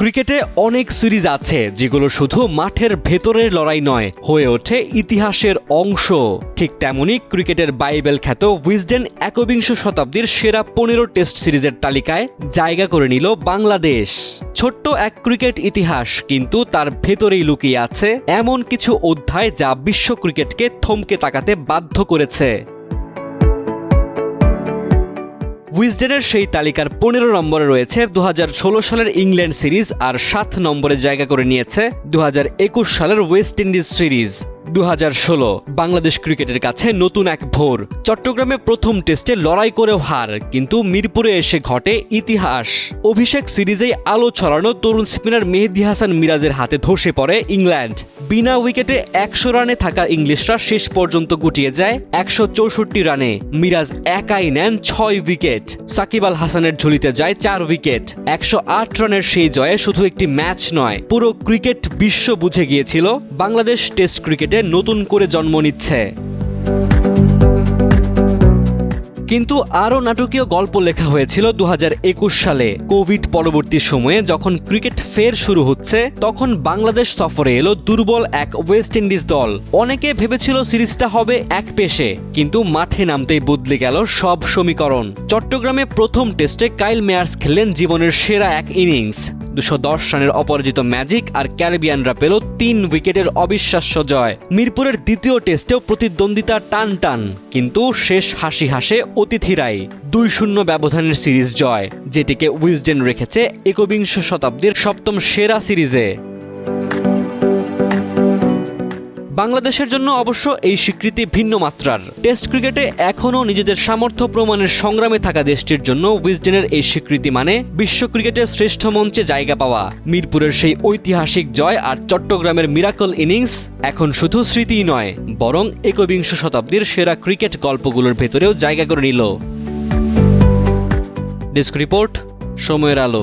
ক্রিকেটে অনেক সিরিজ আছে, যেগুলো শুধু মাঠের ভেতরের লড়াই নয়, হয়ে ওঠে ইতিহাসের অংশ। ঠিক তেমনি ক্রিকেটের বাইবেল খ্যাত উইজডেন একবিংশ শতাব্দীর সেরা পনেরো টেস্ট সিরিজের তালিকায় জায়গা করে নিল বাংলাদেশ। ছোট্ট এক ক্রিকেট ইতিহাস, কিন্তু তার ভেতরেই লুকিয়ে আছে এমন কিছু অধ্যায় যা বিশ্ব ক্রিকেটকে থমকে তাকাতে বাধ্য করেছে। উইজডেনের সেই তালিকার পনেরো নম্বরে রয়েছে দু হাজার ষোলো সালের ইংল্যান্ড সিরিজ আর সাত নম্বরে জায়গা করে নিয়েছে দু হাজার একুশ সালের ওয়েস্ট ইন্ডিজ সিরিজ। দু হাজার ষোলো, বাংলাদেশ ক্রিকেটের কাছে নতুন এক ভোর। চট্টগ্রামে প্রথম টেস্টে লড়াই করেও হার, কিন্তু মিরপুরে এসে ঘটে ইতিহাস। অভিষেক সিরিজেই আলো ছড়ানো তরুণ স্পিনার মেহেদি হাসান মিরাজের হাতে ধসে পড়ে ইংল্যান্ড। বিনা উইকেটে একশো রানে থাকা ইংলিশরা শেষ পর্যন্ত গুটিয়ে যায় একশো চৌষট্টি রানে। মিরাজ একাই নেন ছয় উইকেট। সাকিব আল হাসানের ঝুলিতে যায় চার উইকেট। একশো আট রানের সেই জয়ে শুধু একটি ম্যাচ নয়, পুরো ক্রিকেট বিশ্ব বুঝে গিয়েছিল বাংলাদেশ টেস্ট ক্রিকেটে নতুন করে জন্ম নিচ্ছে। কিন্তু আরও নাটকীয় গল্প লেখা হয়েছিল দু একুশ সালে। কোভিড পরবর্তী সময়ে যখন ক্রিকেট ফের শুরু হচ্ছে, তখন বাংলাদেশ সফরে এলো দুর্বল এক ওয়েস্ট ইন্ডিজ দল। অনেকে ভেবেছিল সিরিজটা হবে এক পেশে, কিন্তু মাঠে নামতেই বদলে গেল সব সমীকরণ। চট্টগ্রামে প্রথম টেস্টে কাইল মেয়ার্স খেললেন জীবনের সেরা এক ইনিংস। দুশো দশ রানের অপরাজিত ম্যাজিক আর ক্যারিবিয়ানরা পেল তিন উইকেটের অবিশ্বাস্য জয়। মিরপুরের দ্বিতীয় টেস্টেও প্রতিদ্বন্দ্বিতা টান টান কিন্তু শেষ হাসি হাসে অতিথিরাই। দুই শূন্য ব্যবধানের সিরিজ জয়, যেটিকে উইজডেন রেখেছে একবিংশ শতাব্দীর সপ্তম সেরা সিরিজে। বাংলাদেশের জন্য অবশ্য এই স্বীকৃতি ভিন্ন মাত্রার। টেস্ট ক্রিকেটে এখনও নিজেদের সামর্থ্য প্রমাণের সংগ্রামে থাকা দেশটির জন্য উইজডেনের এই স্বীকৃতি মানে বিশ্ব ক্রিকেটের শ্রেষ্ঠ মঞ্চে জায়গা পাওয়া। মিরপুরের সেই ঐতিহাসিক জয় আর চট্টগ্রামের মিরাকল ইনিংস এখন শুধু স্মৃতিই নয়, বরং একবিংশ শতাব্দীর সেরা ক্রিকেট গল্পগুলোর ভেতরেও জায়গা করে নিল। ডেস্ক রিপোর্ট, সময়ের আলো।